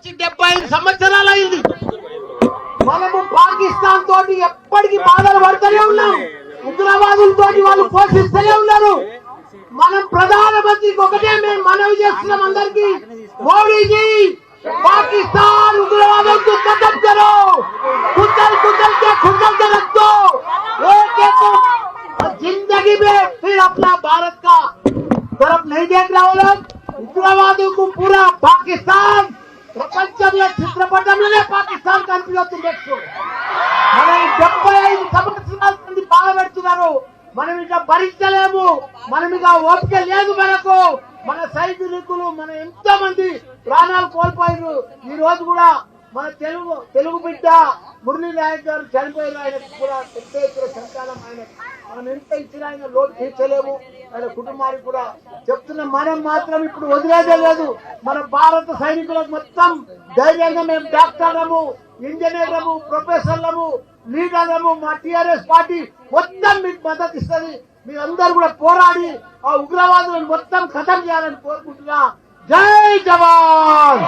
వచ్చి డెబ్బై ఐదు సంవత్సరాలు అయింది మనము పాకిస్తాన్ తోటి ఎప్పటికీ బాధలు పడుతూనే ఉన్నాం ఉగ్రవాదులతోటి వాళ్ళు పోషిస్తూనే ఉన్నారు మనం ప్రధానమంత్రికి ఒకటే మేము మనవి చేస్తున్నాం అందరికి మోడీజీ पाकिस्तान उग्रवादों को खत्म करो कुचल कुचल के खुचल के रख दो एक एक को और जिंदगी में फिर अपना भारत का तरफ नहीं देख रहा हो लोग ఉగ్రవాదు పూరా పాకిస్తాన్ ప్రపంచంలో చిత్రపటంలోనే పాకిస్తాన్ కనిపిస్తుంది. నెక్స్ట్ మనం డెబ్బై ఐదు సంవత్సరాల మంది బాధ పెడుతున్నారు మనం ఇక భరించలేము. మనం ఇక ఓపిక లేదు మనకు. మన సైనికులు మన ఎంతో మంది ప్రాణాలు కోల్పోయారు ఈ రోజు కూడా మన తెలుగు తెలుగు బిడ్డ మురళీ నాయక్ గారు చనిపోయిన ఆయన కూడా పెద్ద సంతానం ఆయన మనం ఎంత ఇచ్చినా ఆయన లోటు తీర్చలేము. ఆయన కుటుంబానికి కూడా చెప్తున్న మనం మాత్రం ఇప్పుడు వదిలేదే లేదు. మన భారత సైనికులకు మొత్తం ధైర్యంగా మేము డాక్టర్లము ఇంజనీర్లము ప్రొఫెసర్లము లీడర్లము మా టిఆర్ఎస్ పార్టీ మొత్తం మీకు మద్దతు ఇస్తుంది. మీరందరూ కూడా పోరాడి ఆ ఉగ్రవాదులను మొత్తం ఖతం చేయాలని కోరుకుంటున్నా. జై జవాన్!